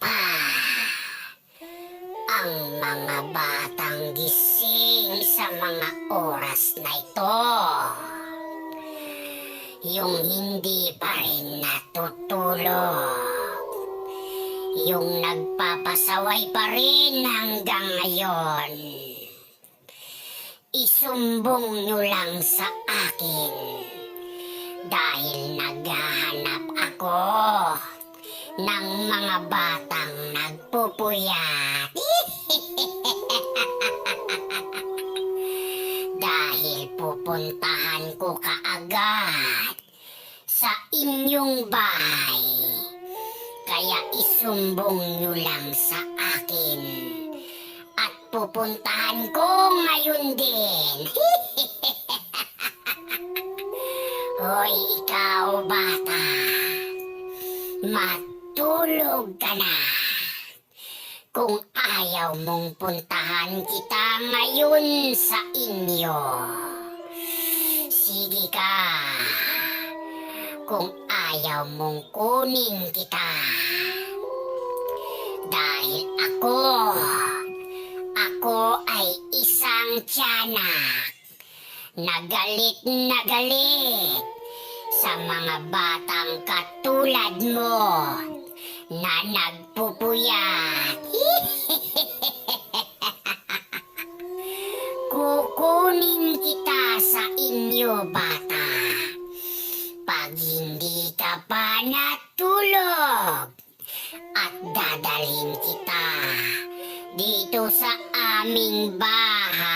pa ang mga batang gising sa mga oras na ito. Yung hindi pa rin natutulog. Yung nagpapasaway pa rin hanggang ngayon. Isumbong nyo lang sa akin dahil naghahanap ako ng mga batang nagpupuyat. Dahil pupuntahan ko kaagad sa inyong bahay. Kaya isumbong nyo lang sa akin. At pupuntahan ko ngayon din. Hoy, ikaw bata. Matulog ka na. Kung ayaw mong puntahan kita ngayon sa inyo. Sige ka. Kung ayaw mong kunin kita. Dahil ako, ako ay isang tiyanak. Nagalit na galit sa mga batang katulad mo na nagpupuyat. Kukunin kita sa inyo, bata. Pag hindi ka pa natulog, at dadalhin kita dito sa aming bahay.